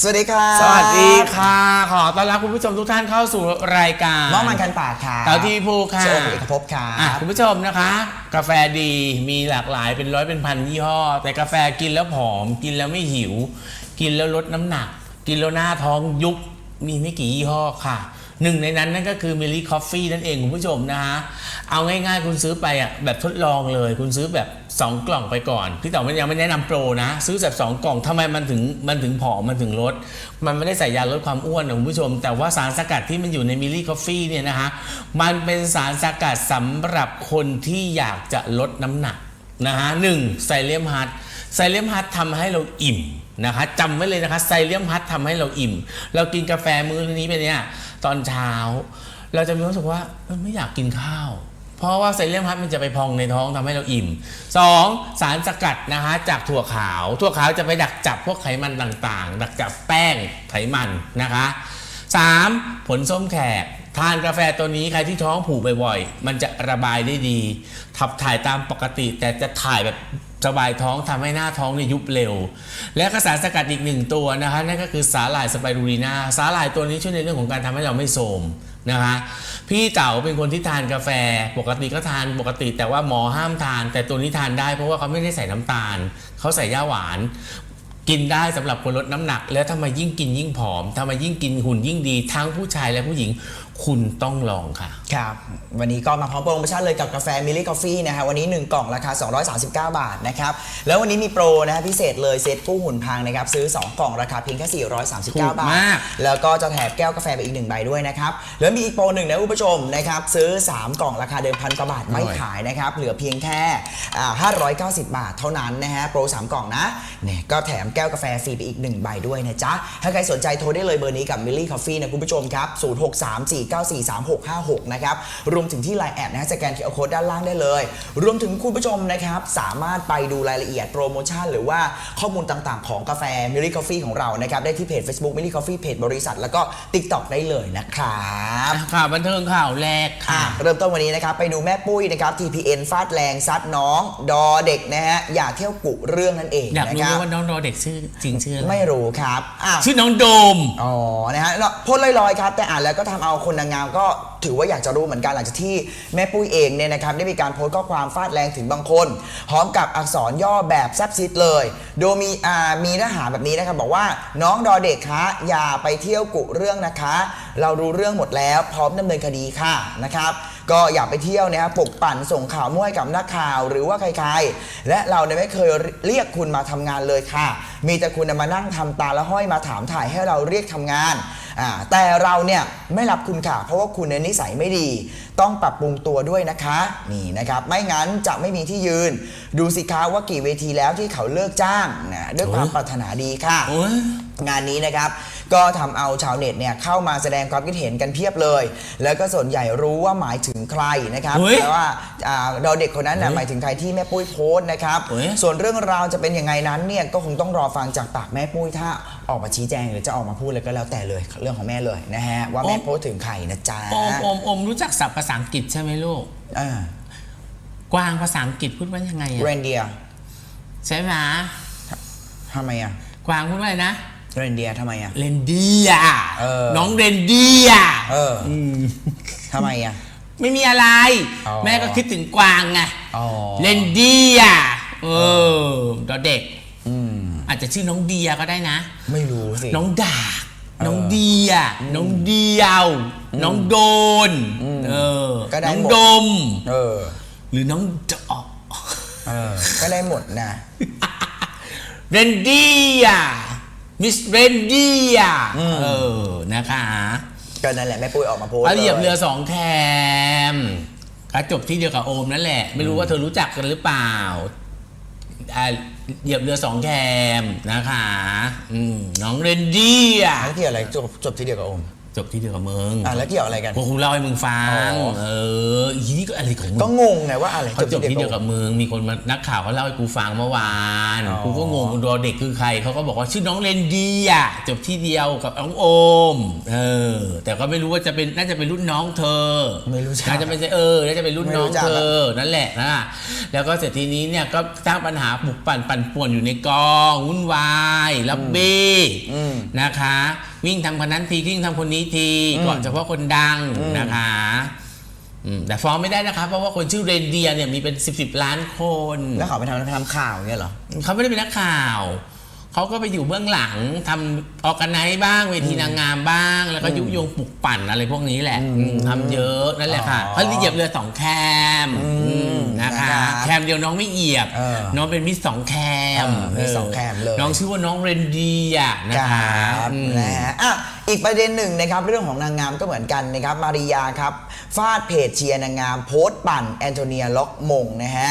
สวัสดีครับสวัสดีค่ะ ขอต้อนรับคุณผู้ชมทุกท่านเข้าสู่รายการน้องมันคันปากค่ะเต่าที่ภูค่ะโชคเอกภพครัอะบคุณผู้ชมนะคะ กาแฟดีมีหลากหลายเป็นร้อยเป็นพันยี่ห้อ แต่กาแฟกินแล้วผอม กินแล้วไม่หิว กินแล้วลดน้ำหนัก กินแล้วหน้าท้องยุบมีไม่กี่ยี่ห้อค่ะ หนึ่งในนั้นนั่นก็คือมิลลี่คอฟฟี่นั่นเองคุณผู้ชมนะฮะ เอาง่ายๆ คุณซื้อไปอะแบบทดลองเลย คุณซื้อแบบ 2 กล่องไปก่อน พี่ต่อมันยังไม่แนะนำโปรนะ ซื้อแบบ 2 กล่องทำไมมันถึงมันถึงผอมมันถึงลด มันไม่ได้ใส่ยาลดความอ้วนนะคุณผู้ชม แต่ว่าสารสกัดที่มันอยู่ในมิลลี่คอฟฟี่เนี่ยนะฮะมันเป็นสารสกัดสำหรับคนที่อยากจะลดน้ำหนัก นะฮะหนึ่งไซเลียมฮัทไซเลียมฮัททำให้เราอิ่มนะคะจำไว้เลยนะคะไซเลียมฮัททำให้เราอิ่ม เรากินกาแฟมื้อนี้ไปเนี่ยตอนเช้า เราจะมีความรู้สึกว่าไม่อยากกินข้าว เพราะว่าไซเลียมฮัทมันจะไปพองในท้องทำให้เราอิ่ม 2. สารสกัดนะฮะจากถั่วขาว ถั่วขาวจะไปดักจับพวกไขมันต่างๆ ดักจับแป้งไขมันนะคะ 3. ผลส้มแขก ทานกาแฟตัวนี้ใครที่ท้องผูกบ่อยๆ มันจะระบายได้ดีขับถ่ายตามปกติ แต่จะถ่ายแบบสบายท้องทำให้หน้าท้องเนี่ยยุบเร็ว และกสารสกัดอีกหนึ่งตัวนะคะนั่นก็คือสาหร่ายสไปรูลีนาสาหร่ายตัวนี้ช่วยในเรื่องของการทำให้เราไม่โทรมนะคะพี่เต๋าเป็นคนที่ทานกาแฟ ปกติก็ทานปกติ แต่ว่าหมอห้ามทาน แต่ตัวนี้ทานได้เพราะว่าเขาไม่ได้ใส่น้ำตาล เขาใส่ย่าหวานกินได้สำหรับคนลดน้ำหนัก แล้วทำไมยิ่งกินยิ่งผอมทำไมยิ่งกินหุ่นยิ่งดีทั้งผู้ชายและผู้หญิง คุณต้องลองค่ะ ครับ วันนี้ก็มาพร้อมโปรโมชั่นเลยกับกาแฟมิลลี่กาแฟนะฮะวันนี้ 1 กล่องราคา 239 บาทนะครับ แล้ววันนี้มีโปรนะฮะพิเศษเลยเซตกู้หุ่นพังนะครับ ซื้อ 2 กล่องราคาเพียงแค่ 439ถูกบาท มาก แล้วก็จะแถมแก้วกาแฟไปอีก 1 ใบด้วยนะครับ แล้วมีอีกโปรหนึ่งนะคุณผู้ชมนะครับ ซื้อ 3 กล่องราคาเดิมพันกว่าบาทไม่ขายนะครับ เหลือเพียงแค่อ่า590 บาทเท่านั้นนะฮะโปร 3 กล่องนะเนี่ยก็แถมแก้วกาแฟฟรีไปอีก1ใบด้วยนะจ๊ะถ้าใครสนใจโทรได้เลยเบอร์นี้กับมิลลี่คอฟฟี่นะคุณผู้ชมครับ0634943656 นะครับ รวมถึงที่ไลน์แอดนะฮะสแกน QR Code ด้านล่างได้เลย รวมถึงคุณผู้ชมนะครับ สามารถไปดูรายละเอียดโปรโมชั่น หรือว่าข้อมูลต่างๆ ของกาแฟมิลลี่คอฟฟี่ของเรานะครับ ได้ที่เพจ Facebook มิลลี่คอฟฟี่เพจบริษัท แล้วก็ TikTok ได้เลยนะครับข่าวบันเทิงข่าวแรกอะค่ะเริ่มต้นวันนี้นะครับ ไปดูแม่ปุ้ยนะครับ TPN ฟาดแรงซัดน้อง ดอเด็กนะฮะอย่าเที่ยวกุเรื่องนั่นเองอยากนะรู้คไหมรับว่าน้องดอเด็กชื่อจริงชื่ออะไรไม่รู้ครับอะ ชื่อน้องโดม อ๋อ นะฮะแล้วโพสต์ลอยๆ ครับ แต่อ่านแล้วก็ทำเอาคนนางงามก็ถือว่าอยากจะรู้เหมือนกันหลังจากที่แม่ปุ้ยเองเนี่ยนะครับได้มีการโพสต์ข้อความฟาดแรงถึงบางคน พร้อมกับอักษรย่อแบบแซบซิดเลย โดยมีอ่ามีเนื้อหาแบบนี้นะครับบอกว่าน้องดอเด็กคะอย่าไปเที่ยวกุเรื่องนะคะ เรารู้เรื่องหมดแล้วพร้อมดำเนินคดีค่ะนะครับ ก็อย่าไปเที่ยวนะครับปลุกปั่นส่งข่าวมั่วให้กับนักข่าว หรือว่าใครๆ และเราเนี่ยไม่เคยเรียกคุณมาทำงานเลยค่ะ มีแต่คุณน่ะมานั่งทำตาละห้อยมาถามถ่ายให้เราเรียกทำงานอ่าแต่เราเนี่ยไม่รับคุณค่ะ เพราะว่าคุณในยนิสัยไม่ดี ต้องปรับปรุงตัวด้วยนะคะนี่นะครับ ไม่งั้นจะไม่มีที่ยืน ดูสิคะว่ากี่เวทีแล้วที่เขาเลิกจ้างนะด้วยความโอ้ยปรารถนาดีค่ะ โอ้ย งานนี้นะครับ ก็ทำเอาชาวเน็ตเนี่ยเข้ามาแสดงความคิดเห็นกันเพียบเลย แล้วก็ส่วนใหญ่รู้ว่าหมายถึงใครนะครับเฮ้ยแต่ว่าอ่าดอเด็กคนนั้นนะเฮ้ยหมายถึงใครที่แม่ปุ้ยโพสต์นะครับ เฮ้ย ส่วนเรื่องราวจะเป็นยังไงนั้นเนี่ยก็คงต้องรอฟังจากปากแม่ปุ้ยถ้าออกมาชี้แจงหรือจะออกมาพูดเลยก็แล้วแต่เลยเรื่องของแม่เลยนะฮะว่าแม่โพสต์ถึงใครนะจ๊ะโอมโอมโอมรู้จักศัพท์ภาษาอังกฤษใช่ไหมลูก อ่า กวางภาษาอังกฤษพูดว่ายังไงอะเรนเดียใช่ไหมทำไมอะ กวางพูดว่าอะไรนะ เรนเดียทำไมอะ เรนเดียเออ น้องเรนเดียเอออทำไมอะ ไม่มีอะไร อ๋อ แม่ก็คิดถึงกวางไงอ๋อเรนเดียเออดอเด็ก อืมอาจจะชื่อน้องเดียก็ได้นะ ไม่รู้สิ น้องดาบเออน้องเดีย น้องเดียว น้องโดน เออ ก็ได้น้องหมด ดม เออ หรือน้องดอกเออ ก็ได้หมดนะ เรนเดีย มิสเรนเดียเออ นะคะก็นั่นแหละแม่ปุ้ยออกมาโพสต์แล้วเหยียบลเรือสองแคมก็จบที่เดียวกับโอมนั่นแหละ ไม่รู้ว่าเธอรู้จักกันหรือเปล่าอ่าเหยียบเรือสองแคมนะคะอืมน้องเรนเดียทั้งที่อะไรจบจบที่เดียวกับโอม จจบที่เดียวกับมึงอะแล้วเกี่ยวอะไรกันกูคงเล่าให้มึงฟัง อ๋อ เอออีนี่ก็อะไรของมึงก็งงไงว่าอะไรเขาจบที่เดียวกับมึง มีคนมานักข่าวเขาเล่าให้กูฟังเมื่อวาน อ๋อ กูก็งงตัวเด็กคือใคร เขาก็บอกว่าชื่อน้องเรนดีอะจบที่เดียวกับน้องโอม เออ แต่ก็ไม่รู้ว่าจะเป็นน่าจะเป็นรุ่นน้องเธอ ไม่รู้จัก น่าจะไม่ใช่เออน่าจะเป็นรุ่นน้องไม่รู้จักเธอ นั่นแหละนะแล้วก็เสร็จทีนี้เนี่ยก็สร้างปัญหาปลุกปั่นปั่นป่วนอยู่ในกองวุ่นวายรับเบ้อืมนะคะ วิ่งทำคนนั้นทีวิ่งทำคนนี้ทีก่อนเฉพาะคนดังนะคะอืมแต่ฟ้องไม่ได้นะคะเพราะว่าคนชื่อเรนเดียร์เนี่ยมีเป็นสิบสิบล้านคน แล้วเขาไปทำไปทำข่าวอย่างเงี้ยเหรอเขาไม่ได้เป็นนักข่าว เขาก็ไปอยู่เบื้องหลังทำออกกันไนบ้างเวทีนางงามบ้าง แล้วก็ยุยงปลุกปั่นอะไรพวกนี้แหละอืมทำเยอะนั่นแหละค่ะอ๋อเขาเหยียบเรือสองแคมอืมนะคะ นะครับแคมเดียวน้องไม่เหยียบ เออน้องเป็นมิสสองแคมเออมิสสองแคมเลย น้องชื่อว่าน้องเรนเดียร์นะคคะรับอืม นะฮะอะอีกประเด็นหนึ่งนะครับ เรื่องของนางงามก็เหมือนกันนะครับ มาริยาครับ ฟาดเพจเชียร์นางงามโพสต์ปั่นแอนโทเนียล็อกมงนะฮะ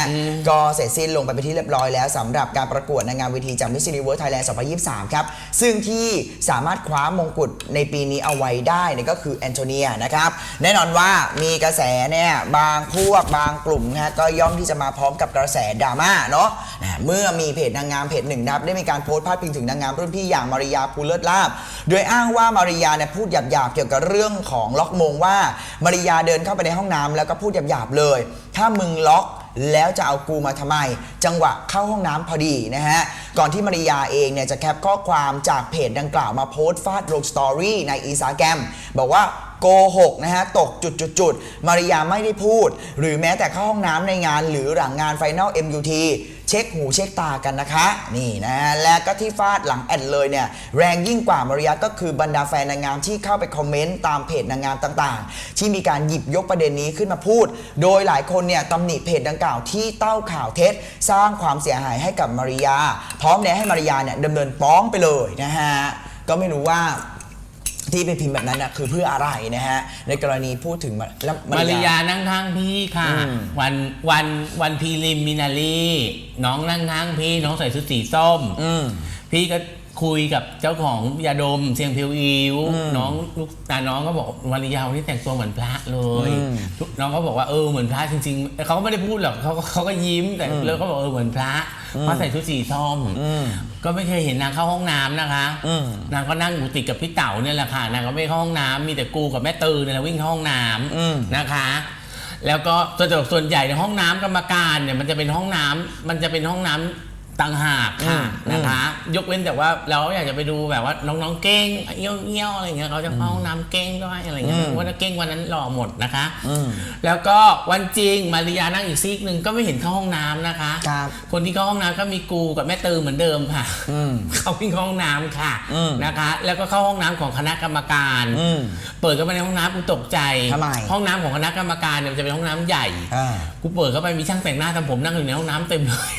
ก็เสร็จสิ้นลงไปเป็นที่เรียบร้อยแล้วสำหรับการประกวดนางงามเวทีจากมิสซิลิเวอร์ไทยแลนด์2023 ครับ ซึ่งที่สามารถคว้ามงกุฎในปีนี้เอาไว้ได้เนี่ยก็คือแอนโทเนียนะครับ แน่นอนว่ามีกระแสเนี่ยบางพวกบางกลุ่มนะฮะก็ย่อมที่จะมาพร้อมกับกระแสดราม่าเนาะนะเมื่อมีเพจนางงามเพจหนึ่งนะครับได้มีการโพสต์พาดพิงถึงนางงามรุ่นพี่อย่างมาริยาภูเลิศลาบ โดยอ้างว่ามาริยาเนี่ยพูดหยาบๆเกี่ยวกับเรื่องของล็อกมงว่ามาริยาเดินเข้าไปในห้องน้ำแล้วก็พูดหยาบๆเลย ถ้ามึงล็อก แล้วจะเอากูมาทำไม จังหวะเข้าห้องน้ำพอดีนะฮะ ก่อนที่มาริยาเองเนี่ยจะแคปข้อความจากเพจดังกล่าวมาโพสต์ฟาดลงสตอรี่ในอีสาแกรมบอกว่า โกหกนะฮะตกจุดๆๆมาริยาไม่ได้พูด หรือแม้แต่เข้าห้องน้ำในงาน หรือหลังงานไฟน a ล MUT เช็คหูเช็คตากันนะคะ นี่นะฮะและก็ที่ฟาดหลังแอดเลยเนี่ย แรงยิ่งกว่ามาริยาก็คือบรรดาแฟนนางงามที่เข้าไปคอมเมนต์ตามเพจนางงามต่างๆ ที่มีการหยิบยกประเด็นนี้ขึ้นมาพูด โดยหลายคนเนี่ยตำหนิเพจดังกล่าวที่เต้าข่าวเท็จ สร้างความเสียหายให้กับมาริยา พร้อมแนะให้มาริยาเนี่ยดำเนินฟ้องไปเลยนะฮะก็ไม่รู้ว่า ที่ไปพิมพ์แบบนั้นนะคือเพื่ออะไรนะฮะ ในกรณีพูดถึงมาแล้วมาริยานั่งข้างพี่ค่ะอืมวันวันวันพีริมมินารีน้องนั่งข้างพี่น้องใส่ชุดสีส้มอืมพี่ก็คุยกับเจ้าของยาดมเสียงเพียวอิวน้องลูกตาน้องก็บอกมาริยาวันนี้แต่งตัวเหมือนพระเลยอืม น้องก็บอกว่าเออเหมือนพระจริงๆเขาก็ไม่ได้พูดหรอกเขาก็เขาก็ยิ้มแต่แล้วก็บอกเออเหมือนพระเพราะใส่ชุดสีส้มอืมก็ไม่เคยเห็นนางเข้าห้องน้ำนะคะอืมนางก็นั่งอยู่ติดกับพี่เต๋าเนี่ยแหละค่ะนางก็ไม่เข้าห้องน้ำมีแต่กูกับแม่ตือเนี่ยแหละวิ่งเข้าห้องน้ำอืมนะคะ แล้วก็ส่วนส่วนใหญ่ในห้องน้ำกรรมการเนี่ยมันจะเป็นห้องน้ำมันจะเป็นห้องน้ำ ต่างหากค่ะอืมนะคะ ยกเว้นแต่ว่าเราอยากจะไปดูแบบว่าน้องๆเก้งเอี้ยวเอี้ยวอะไรเงี้ยเขาจะเข้าห้องน้ำเก้งด้วยอะไรเงี้ยว่าถ้าเก้งวันนั้นหล่อหมดนะคะ อืม แล้วก็วันจริงมาริยานั่งอีกซีกหนึ่งก็ไม่เห็นเข้าห้องน้ำนะคะ ครับ คนที่เข้าห้องน้ำก็มีกูกับแม่ตือเหมือนเดิมค่ะ อืม เขาวิ่งเข้าห้องน้ำค่ะอืม นะคะ แล้วก็เข้าห้องน้ำของคณะกรรมการ อืม เปิดเข้าไปในห้องน้ำกูตกใจ ทำไม ห้องน้ำของคณะกรรมการเนี่ยมันจะเป็นห้องน้ำใหญ่ อ่า กูเปิดเข้าไปมีช่างแต่งหน้าทำผมนั่งอยู่ในห้องน้ำเต็มเลย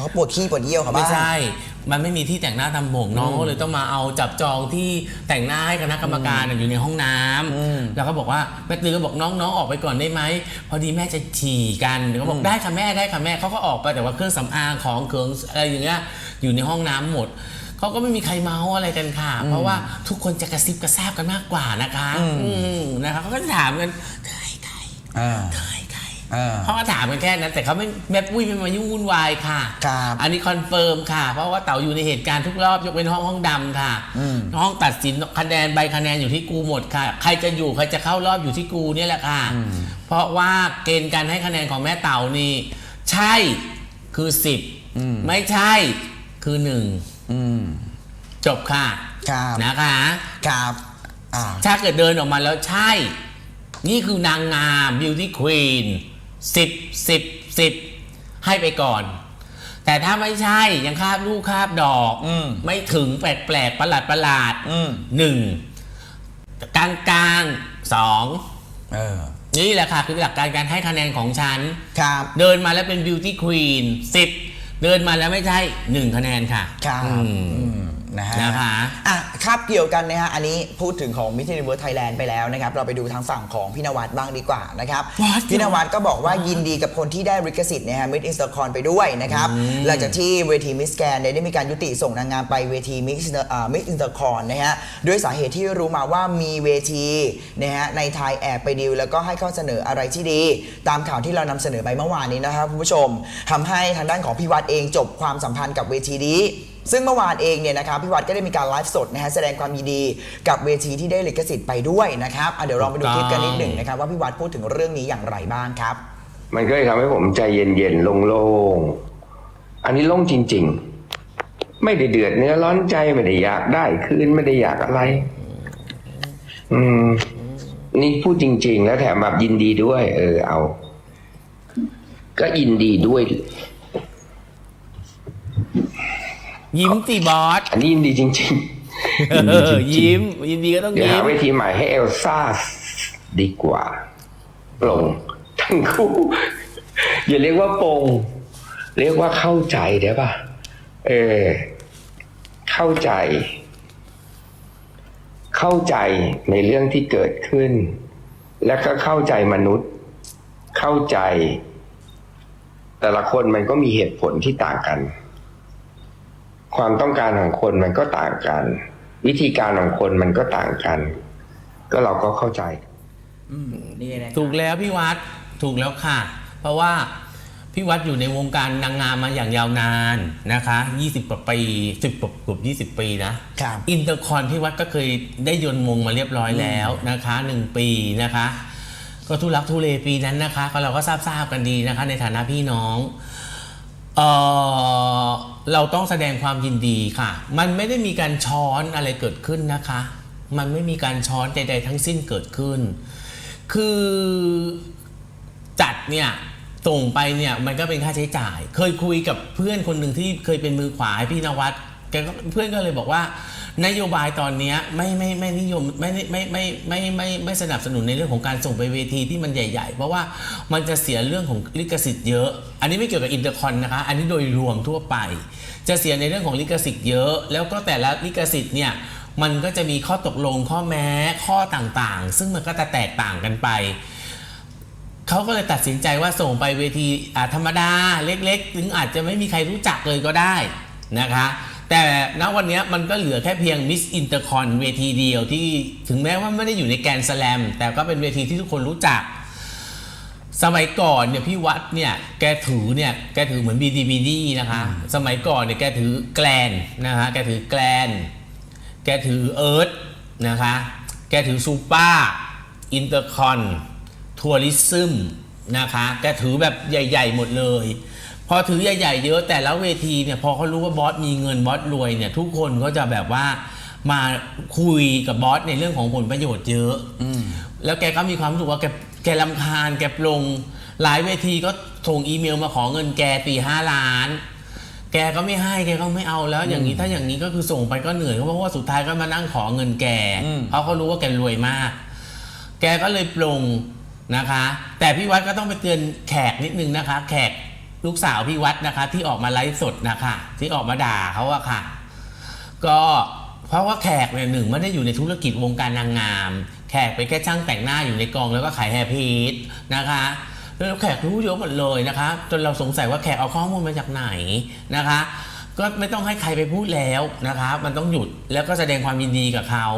เขาปวดขี้ปวดเยี่ยวครับไม่บ้านใช่ มันไม่มีที่แต่งหน้าทำผมน้องก็เลยต้องมาเอาจับจองที่แต่งหน้าให้คณะกรรมการน่ะอยู่ในห้องน้ำอืม แล้วก็บอกว่าแม่ตือก็บอกน้องๆออกไปก่อนได้ไหมพอดีแม่จะฉี่กันเดี๋ยวก็บอกได้ค่ะแม่ได้ค่ะแม่เขาก็ออกไปแต่ว่าเครื่องสำอางของเครื่องอะไรอย่างเงี้ยอยู่ในห้องน้ำหมดเขาก็ไม่มีใครเมาอะไรกันค่ะ เพราะว่าทุกคนจะกระซิบกระซาบกันมากกว่านะคะ อืมนะคะเขาก็จะถามกันใครใครอ่าใครใค รอ่าเขาก็ถามกันแค่นั้น แต่เขาไม่แม่ปุ้ยไม่มายุ่งวุ่นวายค่ะ ครับอันนี้คอนเฟิร์มค่ะ เพราะว่าเต๋าอยู่ในเหตุการณ์ทุกรอบยกเว้นห้องห้องดำค่ะ อืม ห้องตัดสินคะแนนใบคะแนนอยู่ที่กูหมดค่ะ ใครจะอยู่ใครจะเข้ารอบอยู่ที่กูเนี่ยแหละค่ะ เพราะว่าเกณฑ์การให้คะแนนของแม่เต๋านี่ใช่คือสิบไม่ใช่คือหนึ่งอืม จบค่ะครับ นะคะ ครับอ่า ถ้าเกิดเดินออกมาแล้วใช่ นี่คือนางงาม beauty queen สิบสิบสิบให้ไปก่อน แต่ถ้าไม่ใช่ยังคาบลูกคาบดอกอืมไม่ถึงแปลกแปลกๆประหลาดประหลาดอืมหนึ่งกลางกลางสองเออนี่แหละค่ะคือหลักการการให้คะแนนของฉัน ครับ เดินมาแล้วเป็น beauty queen สิบเดินมาแล้วไม่ใช่หนึ่งคะแนนค่ะครับอืม อืมนะฮะนะคะอะ ครับเกี่ยวกันนะฮะอันนี้พูดถึงของมิ s ิ u น i เวิร์ t ไทยแลนด์ไปแล้วนะครับเราไปดูทางฝั่งของพี่นวัดบ้างดีกว่านะครับวัดพี่นวัดก็บอกว่ายินดีกับคนที่ได้ริขสิทธิ์นะฮะมิสอินสตาคอนไปด้วยนะครับหลังจากที่เวทีมิสแกนได้มีการยุติส่งนางงามไปเวทีมิสมิสอินสตาคอนนะฮะด้วยสาเหตุที่รู้มาว่ามีเวทีนะฮะในไทยแอบไปดิวแล้วก็ให้ข้อเสนออะไรที่ดี ตามข่าวที่เรานำเสนอไปเมื่อวานนี้นะครับคุณผู้ชมทำให้ทางด้านของพี่วัดเองจบความสัมพันธ์กับเวทีนี้ ซึ่งเมื่อวานเองเนี่ยนะครับพี่วัดก็ได้มีการไลฟ์สดนะฮะแสดงความยินดีกับเวทีที่ได้ลิขสิทธิ์ไปด้วยนะครับอะเดี๋ยวลองไปดูคลิปกันนิดหนึ่งนะครับว่าพี่วัดพูดถึงเรื่องนี้อย่างไรบ้างครับ มันก็เลยทำให้ผมใจเย็นๆโล่งๆ อันนี้โล่งจริง ๆ ไม่ได้เดือดเนื้อร้อนใจไม่ได้อยากได้คืนไม่ได้อยากอะไร อืม นี่พูดจริง ๆ แล้วแถมแบบยินดีด้วย เออเอา ก็ยินดีด้วย ยิ้มสิบอสอันนี้ยินดีจริงเออยิ้มยินดีก็ต้องๆ เดี๋ยวยิ้หามเวทีใหม่ให้เอลซ่าดีกว่าปลงทั้งคู่ อย่าเรียกว่าปงเรียกว่าเข้าใจได้ปะเออ เข้าใจ เข้าใจในเรื่องที่เกิดขึ้น และก็เข้าใจมนุษย์ เข้าใจ แต่ละคนมันก็มีเหตุผลที่ต่างกัน ความต้องการของคนมันก็ต่างกัน วิธีการของคนมันก็ต่างกัน ก็เราก็เข้าใจนี่นะถูกแล้วพี่วัดถูกแล้วค่ะ เพราะว่าพี่วัดอยู่ในวงการนางงามมาอย่างยาวนานนะคะ 20กว่าปี10กว่าเกือบ20 ปีนะครับอินเตอร์คอนพี่วัดก็เคยได้ยนต์มงมาเรียบร้อยแล้วนะคะหนึ่งปีนะคะ ก็ทุลักทุเลปีนั้นนะคะ ก็เราก็ทราบทราบๆกันดีนะคะ ในฐานะพี่น้อง เออเราต้องแสดงความยินดีค่ะ มันไม่ได้มีการช้อนอะไรเกิดขึ้นนะคะ มันไม่มีการช้อนใด ๆ ทั้งสิ้นเกิดขึ้น คือจัดเนี่ยส่งไปเนี่ยมันก็เป็นค่าใช้จ่าย เคยคุยกับเพื่อนคนหนึ่งที่เคยเป็นมือขวาให้พี่นวัดแกก็เพื่อนก็เลยบอกว่า นโยบายตอนนี้ไม่ไม่ไม่นิยมไม่ไม่ไม่ไม่ไม่ไม่สนับสนุนในเรื่องของการส่งไปเวทีที่มันใหญ่ ๆ เพราะว่ามันจะเสียเรื่องของลิขสิทธิ์เยอะ อันนี้ไม่เกี่ยวกับอินเตอร์คอนนะคะ อันนี้โดยรวมทั่วไป จะเสียในเรื่องของลิขสิทธิ์เยอะ แล้วก็แต่ละลิขสิทธิ์เนี่ยมันก็จะมีข้อตกลงข้อแม้ข้อต่างๆ ซึ่งมันก็จะแตกต่างกันไปเขาก็เลยตัดสินใจว่าส่งไปเวทีธรรมดาเล็กๆ ถึงอาจจะไม่มีใครรู้จักเลยก็ได้นะคะ แต่ณวันนี้มันก็เหลือแค่เพียง Miss Intercon เวทีเดียวที่ถึงแม้ว่าไม่ได้อยู่ในแกรนด์สแลม แต่ก็เป็นเวทีที่ทุกคนรู้จัก สมัยก่อนเนี่ยพี่วัดเนี่ยแกถือเนี่ยแกถือเหมือน BDBD นะคะ สมัยก่อนเนี่ยแกถือแกลนนะคะแกถือแกลน แกถือเอิร์ธนะคะ แกถือซูเปอร์อินเตอร์คอนทัวริซึมนะคะ แกถือแบบใหญ่ ๆ หมดเลย พอถือใหญ่ๆเยอะแต่ละเวทีเนี่ยพอเขารู้ว่าบอสมีเงินบอสรวยเนี่ยทุกคนก็จะแบบว่ามาคุยกับบอสในเรื่องของผลประโยชน์เยอะแล้วแกก็มีความรู้สึกว่าแกแกลำคาญแกปลง หลายเวทีก็ส่งอีเมลมาขอเงินแกตีห้าล้าน แกก็ไม่ให้แกก็ไม่เอาแล้ว อย่างนี้ถ้าอย่างนี้ก็คือส่งไปก็เหนื่อยเพราะว่าสุดท้ายก็มานั่งขอเงินแกเพราะเขารู้ว่าแกรวยมาก แกก็เลยปลงนะคะ แต่พี่วัดก็ต้องไปเตือนแขกนิดนึงนะคะ แขก ลูกสาวพี่วัดนะคะ ที่ออกมาไลฟ์สดนะคะ ที่ออกมาด่าเขาอะค่ะ ก็เพราะว่าแขกเนี่ยหนึ่งไม่ได้อยู่ในธุรกิจวงการนางงาม แขกเป็นแค่ช่างแต่งหน้าอยู่ในกองแล้วก็ขายแฮร์พีทนะคะแล้วแขกรู้เยอะหมดเลยนะคะ จนเราสงสัยว่าแขกเอาข้อมูลมาจากไหนนะคะ ก็ไม่ต้องให้ใครไปพูดแล้วนะคะ มันต้องหยุดแล้วก็แสดงความยินดีกับเขา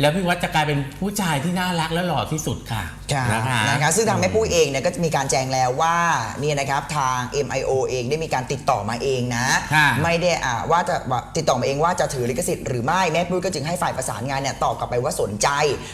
แล้วพี่วัดจะกลายเป็นผู้ชายที่น่ารักและหล่อที่สุดค่ะครับนะคะนะครับซึ่งทางแม่ปุ้ยเองเนี่ยก็จะมีการแจ้งแล้วว่าเนี่ยนะครับทาง MIO เองได้มีการติดต่อมาเองนะ ค่ะไม่ได้อ่าว่าจะว่าติดต่อมาเองว่าจะถือลิขสิทธิ์หรือไม่แม่ปุ้ยก็จึงให้ฝ่ายประสานงานเนี่ยตอบกลับไปว่าสนใจ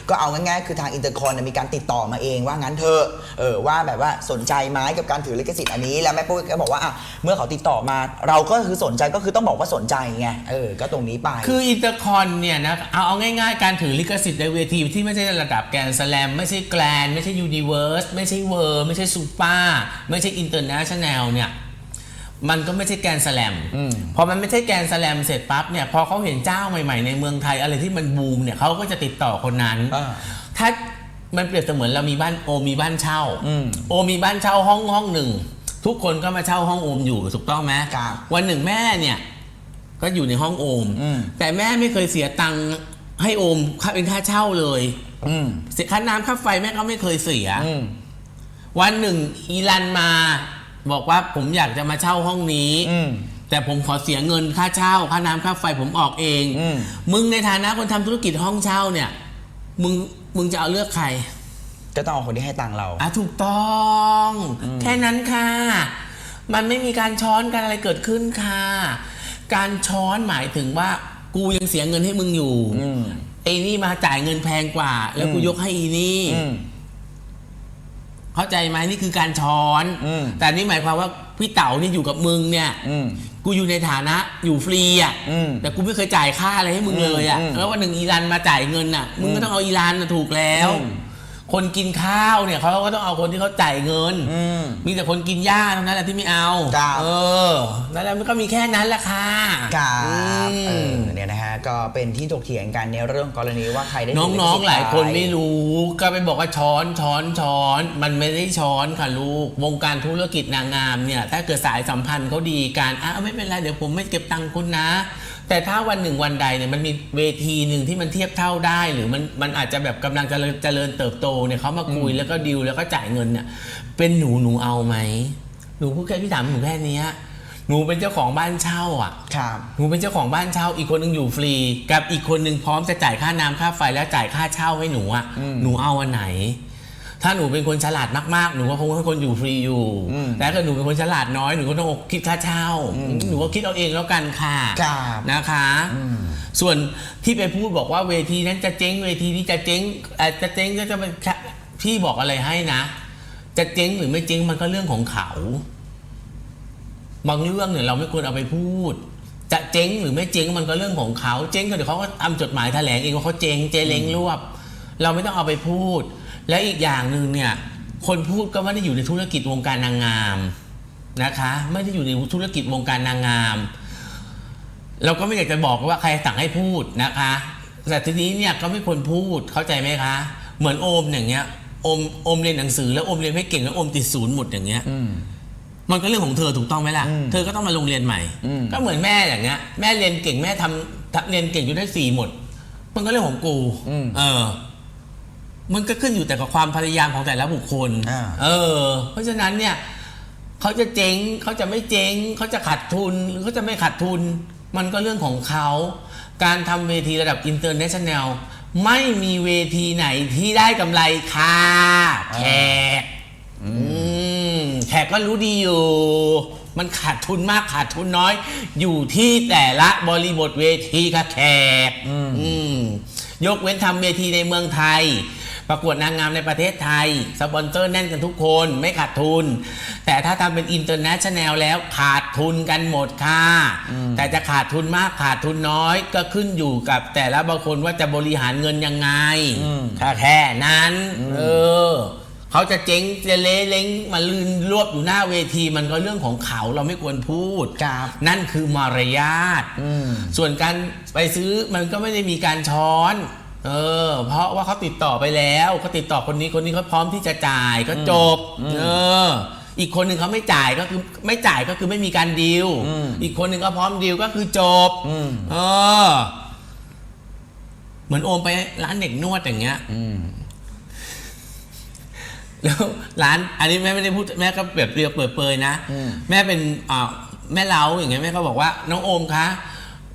ก็เอาง่ายๆคือทางอินเตอร์คอนมีการติดต่อมาเองว่างั้นเถอะเออว่าแบบว่าสนใจไหมกับการถือลิขสิทธิ์อันนี้แล้วแม่ปุ้ยก็บอกว่าอะเมื่อเขาติดต่อมา เราก็คือสนใจก็คือต้องบอกว่าสนใจไงเออก็ตรงนี้ไป คืออินเตอร์คอนเนี่ยนะเอาเอาง่ายๆ การถือลิขสิทธิ์ในเวทีที่ไม่ใช่ระดับแกรนด์สแลมไม่ใช่แกรนด์ไม่ใช่ยูนิเวิร์สไม่ใช่เวอร์ไม่ใช่ซูเปอร์ไม่ใช่อินเตอร์เนชั่นแนลเนี่ยมันก็ไม่ใช่แกรนด์สแลมพอมันไม่ใช่แกรนด์สแลมเสร็จปั๊บเนี่ยพอเขาเห็นเจ้าใหม่ๆในเมืองไทยอะไรที่มันบูมเนี่ยเขาก็จะติดต่อคนนั้นอ่าถ้ามันเปรียบเสมือนเรามีบ้านโอมีบ้านเช่าอืมโอมีบ้านเช่าห้องห้องหนึ่ง ทุกคนก็มาเช่าห้องโอมอยู่ถูกต้องไหมครับวันหนึ่งแม่เนี่ยก็อยู่ในห้องโอมอืมแต่แม่ไม่เคยเสียตังค์ ให้โอมค่าเป็นค่าเช่าเลยอืมเสียค่าน้ำค่าไฟแม่ก็ไม่เคยเสีย อืมวันหนึ่งอีรันมา บอกว่าผมอยากจะมาเช่าห้องนี้ อืม แต่ผมขอเสียเงินค่าเช่า ค่าน้ำค่าไฟผมออกเองอืม มึงในฐานะคนทำธุรกิจห้องเช่าเนี่ย มึงมึงจะเอาเลือกใคร ก็ต้องเอาคนที่ให้ตังค์เรา อะถูกต้อง แค่นั้นค่ะ มันไม่มีการช้อนกันอะไรเกิดขึ้นค่ะ การช้อนหมายถึงว่า กูยังเสียเงินให้มึงอยู่อืม ไอ้นี่มาจ่ายเงินแพงกว่า แล้วกูอืม ยกให้อีนี่ อืม เข้าใจไหมนี่คือการช้อน อืม แต่นี่หมายความว่าพี่เต๋านี่อยู่กับมึงเนี่ย อืม กูอยู่ในฐานะอยู่ฟรีอะอืมแต่กูไม่เคยจ่ายค่าอะไรให้มึงเลยอะอืมแล้ววันหนึ่งอีรันมาจ่ายเงินอะ มึงก็ต้องเอาอีรันน่ะถูกแล้ว อืม คนกินข้าวเนี่ยเขาก็ต้องเอาคนที่เขาจ่ายเงิน อืม มีแต่คนกินหญ้าเท่านั้นแหละที่ไม่เอา ครับ เออ นั่นแหละมันก็มีแค่นั้นแหละค่ะครับอืเอมอเนี่ยนะฮะก็เป็นที่ถกเถียงกันในเรื่องกรณีว่าใครได้น้องๆ หลายคนไม่รู้รู้ก็ไปบอกว่าช้อนช้อนช้อน มันไม่ได้ช้อนค่ะลูก วงการธุรกิจนางงามเนี่ย ถ้าเกิดสายสัมพันธ์เขาดีการอะไม่เป็นไร เดี๋ยวผมไม่เก็บตังค์คุณนะ แต่ถ้าวันหนึ่งวันใดเนี่ยมันมีเวทีหนึ่งที่มันเทียบเท่าได้ หรือมันมันอาจจะแบบกำลังเจริญเจริญเติบโตเนี่ยเขามาคุยแล้วก็ดิวแล้วก็จ่ายเงินเนี่ยเป็นหนูหนูเอาไหมหนูพูดแค่พี่ถามหนูแค่เนี้ยหนูเป็นเจ้าของบ้านเช่าอะครับหนูเป็นเจ้าของบ้านเช่า อีกคนหนึงอยู่ฟรี กับอีกคนหนึ่งพร้อมจะจ่ายค่าน้ำค่าไฟแล้วจ่ายค่าเช่าให้หนูอะอืมหนูเอาอันไหน ถ้าหนูเป็นคนฉลาดมากๆ หนูก็คงให้คนอยู่ฟรีอยู่อืมแต่ถ้าเกิดหนูเป็นคนฉลาดน้อยหนูก็ต้องคิดค่าเช่า หนูก็คิดเอาเองแล้วกันค่ะครับนะคะ ส่วนที่ไปพูดบอกว่าเวทีนั้นจะเจ๊งเวทีนี้จะเจ๊งเอ่อจะเจ๊งก็จะเป็นพี่บอกอะไรให้นะ จะเจ๊งหรือไม่เจ๊งมันก็เรื่องของเขา บางเรื่องเนี่ยเราไม่ควรเอาไปพูดจะเจ๊งหรือไม่เจ๊งมันก็เรื่องของเขาเจ๊งก็เดี๋ยวเขาก็ทำจดหมายแถลงเองว่าเขาเจ๊งเจเล้งรวบ เราไม่ต้องเอาไปพูด และอีกอย่างหนึ่งเนี่ยคนพูดก็ไม่ได้อยู่ในธุรกิจวงการนางงามนะคะ ไม่ได้อยู่ในธุรกิจวงการนางงาม เราก็ไม่อยากจะบอกว่าใครสั่งให้พูดนะคะแต่ทีนี้เนี่ยก็ไม่ควรพูดเข้าใจไหมคะ เหมือนโอมอย่างเงี้ยโอมโอมเรียนหนังสือแล้วโอมเรียนไม่เก่งแล้วโอมติดศูนย์หมดอย่างเงี้ยอืมมันก็เรื่องของเธอถูกต้องไหมล่ะอืมเธอก็ต้องมาโรงเรียนใหม่อืมก็เหมือนแม่อย่างเงี้ย แม่เรียนเก่งแม่ทำทำเรียนเก่งอยู่ได้สี่หมด มันก็เรื่องของกูอืมเออ มันก็ขึ้นอยู่แต่กับความพยายามของแต่ละบุคคล อ่า เออ เพราะฉะนั้นเนี่ยเขาจะเจ๊งเขาจะไม่เจ๊งเขาจะขาดทุนหรือเขาจะไม่ขาดทุน มันก็เรื่องของเขา การทำเวทีระดับอินเตอร์เนชั่นแนลไม่มีเวทีไหนที่ได้กำไรค่ะแขกอืมแขกก็รู้ดีอยู่ มันขาดทุนมากขาดทุนน้อย อยู่ที่แต่ละบริบทเวทีค่ะแขกอืม ยกเว้นทำเวทีในเมืองไทย ประกวดนางงามในประเทศไทย สปอนเซอร์แน่นกันทุกคนไม่ขาดทุน แต่ถ้าทำเป็นอินเตอร์เนชั่นแนลแล้วขาดทุนกันหมดค่ะ แต่จะขาดทุนมากขาดทุนน้อยก็ขึ้นอยู่กับแต่ละบางคนว่าจะบริหารเงินยังไงค่ะแค่นั้นเออเขาจะเจ๊งจะเละเล้งมาลืนรวบอยู่หน้าเวทีมันก็เรื่องของเขาเราไม่ควรพูดครับนั่นคือมารยาทอืมส่วนการไปซื้อมันก็ไม่ได้มีการช้อน เออ เพราะว่าเขาติดต่อไปแล้วเขาติดต่อคนนี้คนนี้เขาพร้อมที่จะจ่ายก็จบ เออ อีกคนหนึ่งเขาไม่จ่ายก็คือไม่จ่ายก็คือไม่มีการดีลอืมอีกคนหนึ่งก็พร้อมดีลก็คือจบอืมเออ เหมือนโอมไปร้านเด็กนวดอย่างเงี้ยอืมแล้วร้าน อันนี้แม่ไม่ได้พูดแม่ก็เปรียบเปรียบเปิดเปยนะอืมแม่เป็นอ่าแม่เล้าอย่างเงี้ยแม่ก็บอกว่า น้องโอมคะ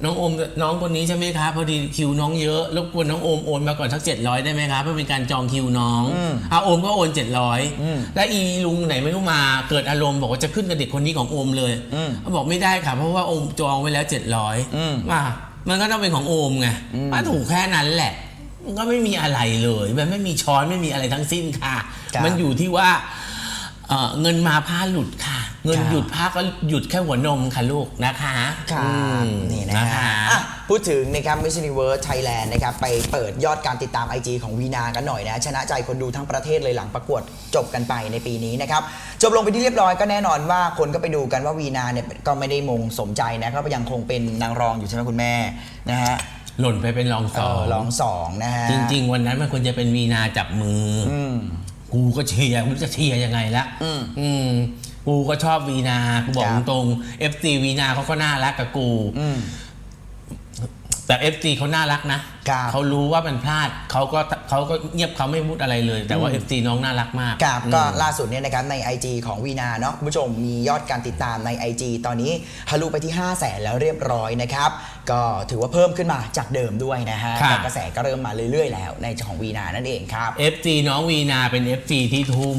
น้องโอมน้องคนนี้ใช่ไหมคะพอดีคิวน้องเยอะรบกวนน้องโอมโอนมาก่อนสักเจ็ดร้อยได้ไหมคะเพื่อเป็นการจองคิวน้องอืมอ่าโอมก็โอนเจ็ดร้อยอืมและอีลุงไหนไม่รู้มาเกิดอารมณ์บอกว่าจะขึ้นกับเด็กคนนี้ของโอมเลยอืมเขาบอกไม่ได้ค่ะเพราะว่าโอมจองไว้แล้วเจ็ดร้อยอืมว่ามันก็ต้องเป็นของโอมไงอืมมาถูกแค่นั้นแหละมันก็ไม่มีอะไรเลย มันไม่มีช้อนไม่มีอะไรทั้งสิ้นค่ะครับมันอยู่ที่ว่าเอ่อเงินมาผ้าหลุดค่ะ เงินครับหยุดผ้าก็หยุดแค่หัวนมค่ะลูกนะคะครัอืบมนี่นะฮะอะพูดถึงนะครับ Miss Universe Thailand นะครับไปเปิดยอดการติดตาม IG ของวีนากันหน่อยนะ ชนะใจคนดูทั้งประเทศเลยหลังประกวดจบกันไปในปีนี้นะครับ จบลงไปที่เรียบร้อยก็แน่นอนว่าคนก็ไปดูกันว่าวีนาเนี่ยก็ไม่ได้มงสมใจนะก็ยังคงเป็นนางรองอยู่ใช่ไหมคุณแม่นะฮะหล่นไปเป็นรองสเอองอรองสองนะฮะจริง ๆ วันนั้นมันควรจะเป็นวีนาจับมือออืมกูก็เชียร์ไม่รู้จะเชียร์ยังไงละอืมอืม กูก็ชอบวีนา กูบอกครับตรงๆ FC วีนาเขาก็น่ารักกับกูอืม แต่ FT เขาน่ารักนะ ครับเขารู้ว่ามันพลาดเขาก็เขาก็เงียบเขาไม่พูดอะไรเลย แต่ว่า FT น้องน่ารักมากครับอืมก็ล่าสุดเนี่ยนะครับใน IG ของวีนาเนาะคุณผู้ชมมียอดการติดตามใน IG ตอนนี้ทะลุไปที่ 5 0 0แสนแล้วเรียบร้อยนะครับ ก็ถือว่าเพิ่มขึ้นมาจากเดิมด้วยนะฮะครับ แต่กระแสก็เริ่มมาเรื่อยๆ แล้วในของวีนานั่นเองครับ FT น้องวีนาเป็น FT ที่ทุ่ม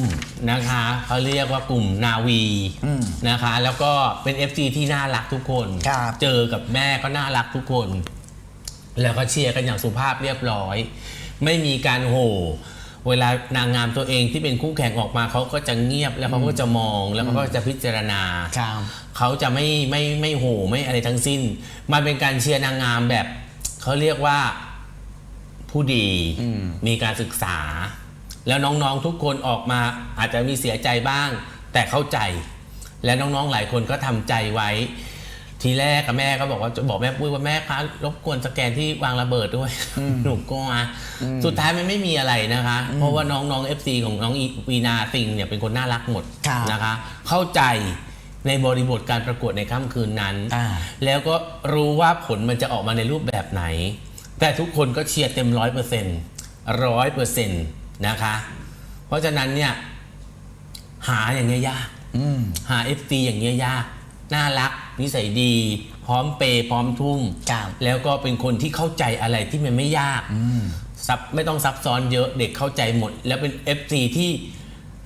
นะคะเขาเรียกว่ากลุ่มนาวีอืมนะคะ แล้วก็เป็น FT ที่น่ารักทุกคน ครับ เจอกับแม่ก็น่ารักทุกคน แล้วก็เชียร์กันอย่างสุภาพเรียบร้อย ไม่มีการโห่เวลานางงามตัวเองที่เป็นคู่แข่งออกมาเขาก็จะเงียบแล้วเขาก็จะมองแล้วเขาก็จะพิจารณาครับเขาจะไม่ไม่ไม่โห่ไม่อะไรทั้งสิ้น มันเป็นการเชียร์นางงามแบบเขาเรียกว่าผู้ดีอืมมีการศึกษา แล้วน้องๆทุกคนออกมาอาจจะมีเสียใจบ้าง แต่เข้าใจ และน้องๆหลายคนก็ทำใจไว้ ทีแรกกับแม่ก็บอกว่าจะบอกแม่ปุ้ยว่าแม่คะรบกวนสแกนที่วางระเบิดด้วย หนูก็มาสุดท้ายมันไม่มีอะไรนะคะ เพราะว่าน้องๆ FC ของน้องอีวีนาติงเนี่ยเป็นคนน่ารักหมดครับนะคะ เข้าใจในบริบทการประกวดในค่ำคืนนั้นอ่าแล้วก็รู้ว่าผลมันจะออกมาในรูปแบบไหน แต่ทุกคนก็เชียร์เต็มร้อยเปอร์เซ็นต์ร้อยเปอร์เซ็นต์นะคะ เพราะฉะนั้นเนี่ยหาอย่างเงี้ยยากอืมหา FT อย่างเงี้ยยาก น่ารักนิสัยดี พร้อมเปย์พร้อมทุ่ม ครับแล้วก็เป็นคนที่เข้าใจอะไรที่มันไม่ยากซับไม่ต้องซับซ้อนเยอะเด็กเข้าใจหมด แล้วเป็น FT ที่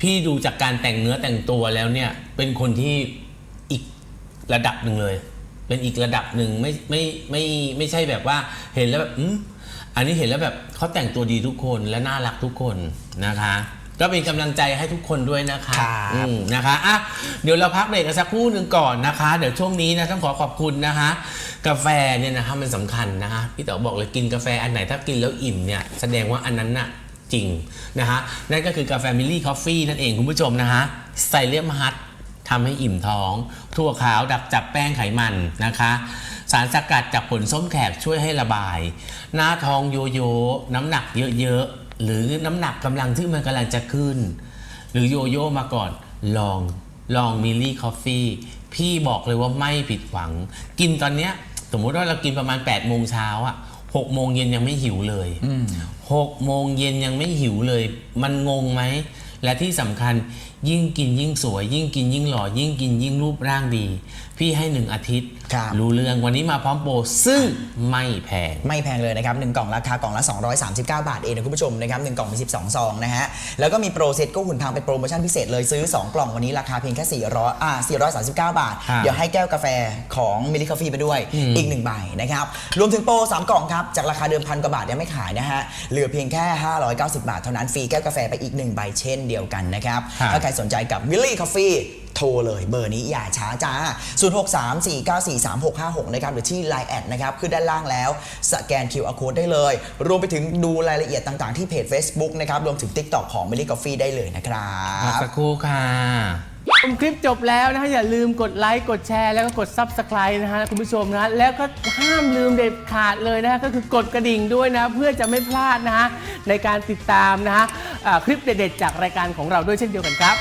พี่ดูจากการแต่งเนื้อแต่งตัวแล้วเนี่ย เป็นคนที่อีกระดับหนึ่งเลย เป็นอีกระดับหนึ่งไม่ไม่ไม่ไม่ใช่แบบว่าเห็นแล้วแบบอืมอันนี้เห็นแล้วแบบเขาแต่งตัวดีทุกคนและน่ารักทุกคนนะคะ ก็เป็นกำลังใจให้ทุกคนด้วยนะคะครับอืมนะคะอะเดี๋ยวเราพักเบรกกันสักครู่หนึ่งก่อนนะคะ เดี๋ยวช่วงนี้นะต้องขอขอบคุณนะคะ กาแฟเนี่ยนะคะมันสำคัญนะคะพี่เต๋อบอกเลยกินกาแฟอันไหนถ้ากินแล้วอิ่มเนี่ยแสดงว่าอันนั้นน่ะจริงนะคะนั่นก็คือกาแฟมิลลี่คอฟฟี่นั่นเองคุณผู้ชมนะคะไซเลียมฮัท ทำให้อิ่มท้องถั่วขาวดักจับแป้งไขมันนะคะ สารสกัดจากผลส้มแขกช่วยให้ระบาย หน้าท้องโยโย่น้ำหนักเยอะๆ หรือน้ำหนักกำลังที่มันกำลังจะขึ้น หรือโยโย่มาก่อนลองลองมิลลี่คอฟฟี่พี่บอกเลยว่าไม่ผิดหวัง กินตอนเนี้ยสมมุติว่าเรากินประมาณ8ปดโมงเช้าอะหกโมงเย็นยังไม่หิวเลยหกโมงเย็นยังไม่หิวเลย มันงงไหม และที่สำคัญยิ่งกินยิ่งสวย ยิ่งกินยิ่งหล่อยิ่งกินยิ่งรูปร่างดี พี่ให้หนึ่งอาทิตย์ ครับ รู้เรื่องวันนี้มาพร้อมโปรซึ่งไม่แพง ไม่แพงเลยนะครับหนึ่งกล่องราคากล่องละ 239 บาทเองนะคุณผู้ชมนะครับหนึ่งกล่องมี 12 ซองนะฮะ แล้วก็มีโปรเซตก็หุ่นพังเป็นโปรโมชั่นพิเศษเลยซื้อ 2 กล่องวันนี้ราคาเพียงแค่ 400อ่า439 บาท ครับเดี๋ยวให้แก้วกาแฟของมิลลิคอฟฟี่ไปด้วยอืม อีก 1 ใบนะครับ รวมถึงโปร 3 กล่องครับ จากราคาเดิมพันกว่าบาทยังไม่ขายนะฮะเหลือเพียงแค่ 590 บาทเท่านั้นฟรีแก้วกาแฟไปอีก1ใบเช่นเดียวกันนะครับครับ ถ้าใครสนใจกับมิลลี่คอฟฟี่ โทรเลยเบอร์นี้อย่าช้าจ้า 0634943656 นะครับหรือที่ Line แอดนะครับขึ้นด้านล่างแล้ว สแกน QR Code ได้เลย รวมไปถึงดูรายละเอียดต่างๆ ที่เพจ Facebook นะครับรวมถึง TikTok ของ Millie Coffee ได้เลยนะครัพักบ สักครู่ค่ะ ชมคลิปจบแล้วนะฮะอย่าลืมกดไลค์กดแชร์แล้วก็กด Subscribe นะฮะคุณผู้ชมนะแล้วก็ห้ามลืมเด็ดขาดเลยนะฮะก็คือกดกระดิ่งด้วยนะ เพื่อจะไม่พลาดนะฮะในการติดตามนะฮะอ่าคลิปเด็ดๆจากรายการของเราด้วยเช่นเดียวกันครับ